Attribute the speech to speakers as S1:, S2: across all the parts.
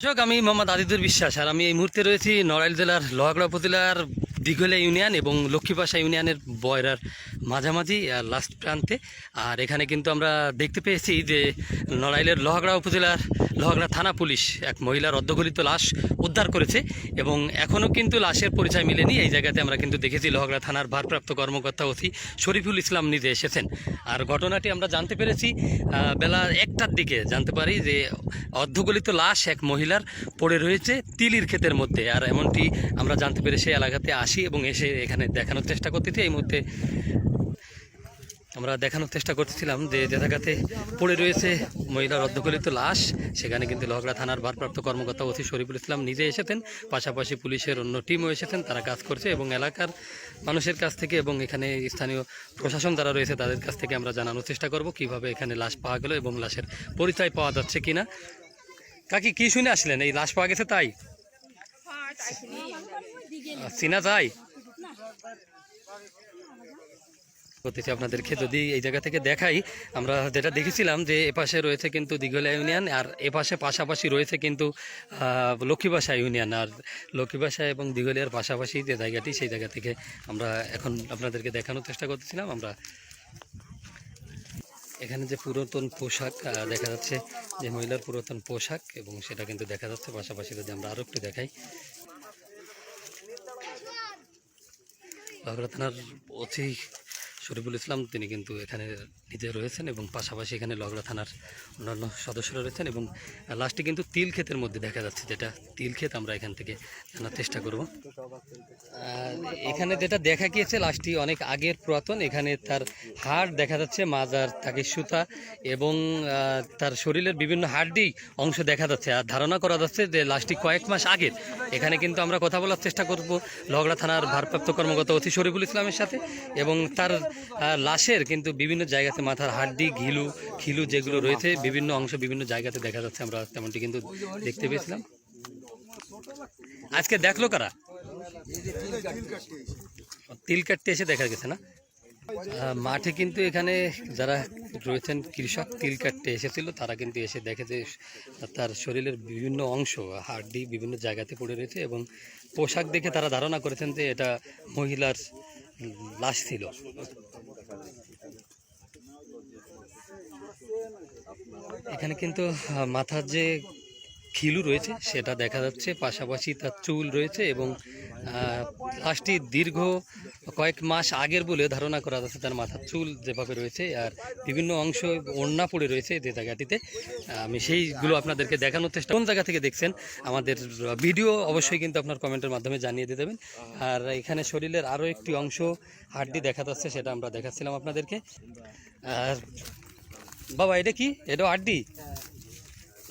S1: দর্শক আমি মোহাম্মদ আদিদুর বিশ্বাস আর আমি এই মুহূর্তে রয়েছি নড়াইল জেলার লোহাগড়া উপজেলার দিঘলিয়া ইউনিয়ন এবং লক্ষ্মীপাশা ইউনিয়নের বয়রার মাঝামাঝি লাস্ট প্রান্তে। আর এখানে কিন্তু আমরা দেখতে পেয়েছি যে নড়াইলের লোহাগড়া উপজেলার লোহাগড়া থানা পুলিশ এক মহিলার অর্ধগলিত লাশ উদ্ধার করেছে এবং এখনও কিন্তু লাশের পরিচয় মিলেনি। এই জায়গাতে আমরা কিন্তু দেখেছি লোহাগড়া থানার ভারপ্রাপ্ত কর্মকর্তা ওসি শরীফুল ইসলাম নিজে এসেছেন। আর ঘটনাটি আমরা জানতে পেরেছি বেলা একটার দিকে জানতে পারি যে অর্ধগলিত লাশ এক মহিলার পড়ে রয়েছে তিলির ক্ষেতের মধ্যে। আর এমনটি আমরা জানতে পেরে সেই এলাকাতে আসি। এবং এসে এখানে দেখানোর চেষ্টা করতেছি। এই মুহূর্তে আমরা দেখানোর চেষ্টা করতেছিলাম যে যে পড়ে রয়েছে মহিলার অর্ধগলিত লাশ। সেখানে কিন্তু লহগড়া থানার ভারপ্রাপ্ত কর্মকর্তা ওসি শরীফুল ইসলাম নিজে এসেছেন। পাশাপাশি পুলিশের অন্য টিমও এসেছেন, তারা কাজ করছে এবং এলাকার মানুষের কাছ থেকে এবং এখানে স্থানীয় প্রশাসন যারা রয়েছে তাদের কাছ থেকে আমরা জানানোর চেষ্টা করব কীভাবে এখানে লাশ পাওয়া গেল এবং লাশের পরিচয় পাওয়া যাচ্ছে কিনা। কাকি, কি শুনে আসলেন? এই লাশ পাওয়া গেছে তাই? চিনা যায় করতেছি আপনাদেরকে যদি এই জায়গা থেকে দেখাই। আমরা যেটা দেখেছিলাম যে এপাশে রয়েছে কিন্তু দিঘলিয়া ইউনিয়ন, আর এপাশে পাশাপাশি রয়েছে কিন্তু লক্ষ্মীবাসা ইউনিয়ন। আর লক্ষ্মীবাসা এবং দিঘলিয়ার পাশাপাশি যে জায়গাটি, সেই জায়গা থেকে আমরা এখন আপনাদেরকে দেখানোর চেষ্টা করতেছিলাম। আমরা এখানে যে পুরাতন পোশাক দেখা যাচ্ছে যে মহিলার পুরাতন পোশাক, এবং সেটা কিন্তু দেখা যাচ্ছে। পাশাপাশি যদি আমরা আরও একটু দেখাই। বাগড়া থানার অতি শরীফুল ইসলাম, তিনি কিন্তু এখানে নিজে রয়েছেন এবং পাশাপাশি এখানে লগড়া থানার অন্যান্য সদস্যরা রয়েছেন এবং লাস্টে কিন্তু তিল ক্ষেতের মধ্যে দেখা যাচ্ছে, যেটা তিল ক্ষেত আমরা এখান থেকে জানার চেষ্টা করব। এখানে যেটা দেখা গিয়েছে লাস্টটি অনেক আগের পুরাতন, এখানে তার হাড় দেখা যাচ্ছে, মাজার তাকে সুতা এবং তার শরীরের বিভিন্ন হাড্ডি অংশ দেখা যাচ্ছে। আর ধারণা করা যাচ্ছে যে লাস্টটি কয়েক মাস আগের। এখানে কিন্তু আমরা কথা বলার চেষ্টা করব, লগড়া থানার ভারপ্রাপ্ত কর্মকর্তা অতি শরীফুল ইসলামের সাথে এবং তার লাশের কিন্তু বিভিন্ন জায়গাতে মাথার হাড্ডি, ঘিলু, খিলু যেগুলো রয়েছে, বিভিন্ন অংশ বিভিন্ন জায়গাতে দেখা যাচ্ছে, আমরা তেমনটি কিন্তু দেখতে পেয়েছিলাম। আজকে দেখল কারা? তিল কাটতে এসে দেখা গেছে না? মাঠে কিন্তু এখানে যারা রয়েছেন কৃষক, তিল কাটতে এসেছিল, তারা কিন্তু এসে দেখে যে তার শরীরের বিভিন্ন অংশ, হাড্ডি বিভিন্ন জায়গাতে পড়ে রয়েছে এবং পোশাক দেখে তারা ধারণা করেছেন যে এটা মহিলার লাশ ছিল। এখানে কিন্তু মাথার যে খিলু রয়েছে, সেটা দেখা যাচ্ছে। পাশাপাশি তার চুল রয়েছে এবং লাশটি দীর্ঘ কয়েক মাস আগের বলে ধারণা করা যাচ্ছে তার মাথার চুল যেভাবে রয়েছে আর বিভিন্ন অংশ ওড়না পড়ে রয়েছে যে জায়গাটিতে। আমি সেইগুলো আপনাদেরকে দেখানোর চেষ্টা কোন জায়গা থেকে দেখছেন আমাদের ভিডিও অবশ্যই কিন্তু আপনার কমেন্টের মাধ্যমে জানিয়ে দিয়ে দেবেন। আর এখানে শরীরের আরও একটি অংশ হাড্ডি দেখা যাচ্ছে, সেটা আমরা দেখাচ্ছিলাম আপনাদেরকে। আর বাবা, এটা কি? এটা হাড্ডি?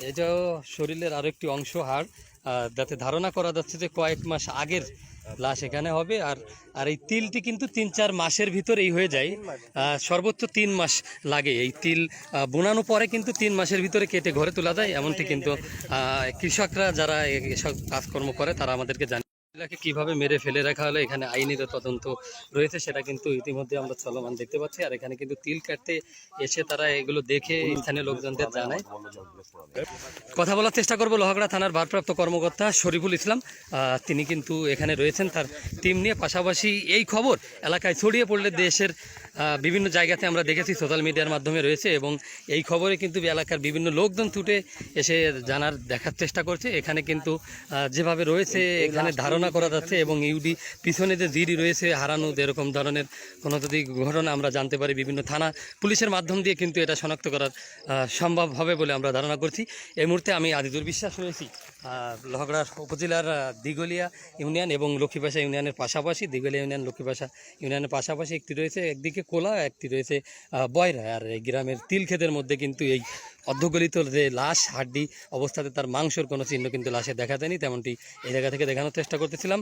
S1: এটাও শরীরের আরও একটি অংশ হাড় যাতে ধারণা করা যাচ্ছে যে কয়েক মাস আগের লাশ এখানে হবে। আর আর এই তিলটি কিন্তু তিন চার মাসের ভিতরেই হয়ে যায়। আহ, সর্বোচ্চ তিন মাস লাগে। এই তিল বোনানো পরে কিন্তু তিন মাসের ভিতরে কেটে ঘরে তোলা যায়। এমনটি কিন্তু আহ, কৃষকরা যারা এসব কাজকর্ম করে তারা আমাদেরকে জানে মহিলাকে কীভাবে মেরে ফেলে রাখা হলো এখানে আইনের তদন্ত রয়েছে সেটা কিন্তু ইতিমধ্যে আমরা চলমান দেখতে পাচ্ছি। আর এখানে কিন্তু তিল কাটতে এসে তারা এগুলো দেখে স্থানীয় লোকজনদের জানায়। কথা বলার চেষ্টা করব লোহাগড়া থানার ভারপ্রাপ্ত কর্মকর্তা শরীফুল ইসলাম। তিনি কিন্তু এখানে রয়েছেন তার টিম নিয়ে। পাশাপাশি এই খবর এলাকায় ছড়িয়ে পড়লে দেশের বিভিন্ন জায়গাতে আমরা দেখেছি সোশ্যাল মিডিয়ার মাধ্যমে রয়েছে এবং এই খবরে কিন্তু এলাকার বিভিন্ন লোকজন ছুটে এসে জানার দেখার চেষ্টা করছে। এখানে কিন্তু আহ, যেভাবে রয়েছে এখানে ধারণা করা যাচ্ছে এবং ইউডি পিছনে যে জিডি রয়েছে হারানো এরকম ধরনের কোনো যদি ঘটনা আমরা জানতে পারি বিভিন্ন থানা পুলিশের মাধ্যম দিয়ে কিন্তু এটা শনাক্ত করার সম্ভব হবে বলে আমরা ধারণা করছি। এই মুহূর্তে আমি আদিদুর বিশ্বাস রয়েছি লহগড়ার উপজেলার আহ, দিঘলিয়া ইউনিয়ন এবং লক্ষ্মীপাশা ইউনিয়নের পাশাপাশি দিঘলিয়া ইউনিয়ন লক্ষ্মীপাশা ইউনিয়নের পাশাপাশি একটি রয়েছে একদিকে কোলা একটি রয়েছে বয়রা। আর এই গ্রামের তিল ক্ষেতের মধ্যে কিন্তু এই অর্ধগলিত যে লাশ, হাড্ডি অবস্থাতে তার মাংসর কোনো চিহ্ন কিন্তু লাশে দেখা যায়নি, তেমনটি এই জায়গা থেকে দেখানোর চেষ্টা করতেছিলাম।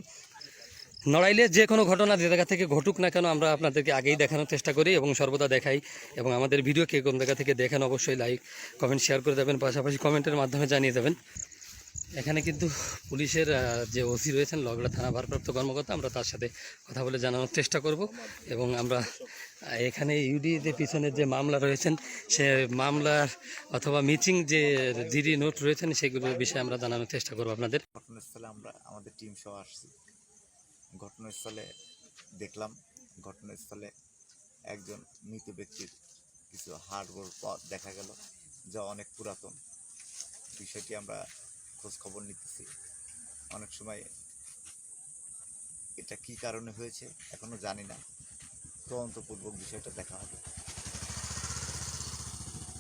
S1: নড়াইলে যে কোনো ঘটনা যে জায়গা থেকে ঘটুক না কেন আমরা আপনাদেরকে আগেই দেখানোর চেষ্টা করি এবং সর্বদা দেখাই এবং আমাদের ভিডিও কে কোন জায়গা থেকে দেখেন অবশ্যই লাইক কমেন্ট শেয়ার করে দেবেন, পাশাপাশি কমেন্টের মাধ্যমে জানিয়ে দেবেন। এখানে কিন্তু পুলিশের যে ওসি রয়েছেন লগড়া থানা ভারপ্রাপ্ত কর্মকর্তা, আমরা তার সাথে কথা বলে জানানোর চেষ্টা করব এবং আমরা এখানে ইউডি যে পিছনের যে মামলা রয়েছেন, সে মামলার অথবা মিচিং যে জিডি নোট রয়েছেন, সেগুলোর বিষয়ে আমরা জানানোর চেষ্টা করব আপনাদের।
S2: ঘটনাস্থলে আমরা, আমাদের টিম সহ আসছি। ঘটনাস্থলে দেখলাম, ঘটনাস্থলে একজন মৃত ব্যক্তির কিছু হাড়গোড় দেখা গেল, যা অনেক পুরাতন। বিষয়টি আমরা খোঁজ খবর নিতেছি। অনেক সময় এটা কি কারণে হয়েছে এখনও জানি না। তদন্তপূর্বক বিষয়টা দেখা হবে।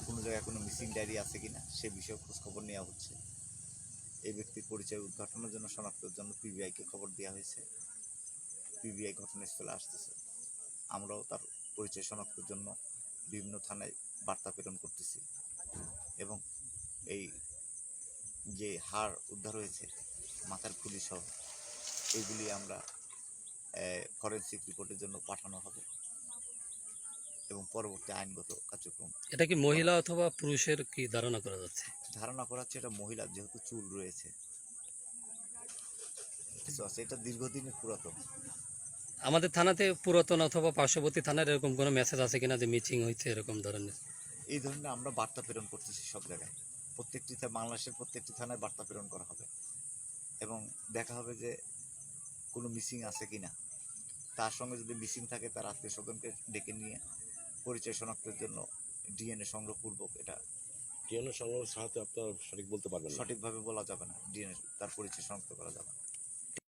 S2: কোনো জায়গায় কোনো মিসিং ডায়েরি আছে কিনা সে বিষয়ে খোঁজ খবর নেওয়া হচ্ছে। এই ব্যক্তির পরিচয় উদ্ঘাটনের জন্য শনাক্তের জন্য পিবিআইকে খবর দেওয়া হয়েছে। পিবিআই ঘটনাস্থলে আসতেছে। আমরাও তার পরিচয় শনাক্তের জন্য বিভিন্ন থানায় বার্তা প্রেরণ করতেছি। এবং এই যে হাড় উদ্ধার হয়েছে মাথার খুলি সহ এগুলি আমরা ফরেন্সিক রিপোর্টের জন্য পাঠানো হবে এবং পরবর্তী আইনগত কার্যক্রম
S1: এটা কি মহিলা অথবা পুরুষের কি ধারণা করা যাচ্ছে?
S2: ধারণা করা হচ্ছে এটা মহিলা যেহেতু চুল রয়েছে। এটা দীর্ঘদিনের পুরাতন।
S1: আমাদের থানাতে পুরাতন অথবা পার্শ্ববর্তী থানার এরকম কোনো মেসেজ আছে কিনা যে মিচিং হয়েছে এরকম ধরনের?
S2: এই ধরনের আমরা বার্তা প্রেরণ করতেছি সব জায়গায়। প্রত্যেকটি বাংলাদেশের প্রত্যেকটি থানায় বার্তা প্রেরণ করা হবে। এবং দেখা হবে যে কোনো মিসিং আছে কিনা। তার সঙ্গে যদি মিসিং থাকে তার আত্মীয় স্বজনকে ডেকে নিয়ে পরিচয় শনাক্তের জন্য ডিএনএ সংগ্রহপূর্বক এটা
S3: ডিএনএ সংগ্রহ সাথে আপনার সঠিক বলতে পারবেন
S2: সঠিকভাবে বলা যাবে না। ডিএনএ তার পরিচয় শনাক্ত করা যাবে না।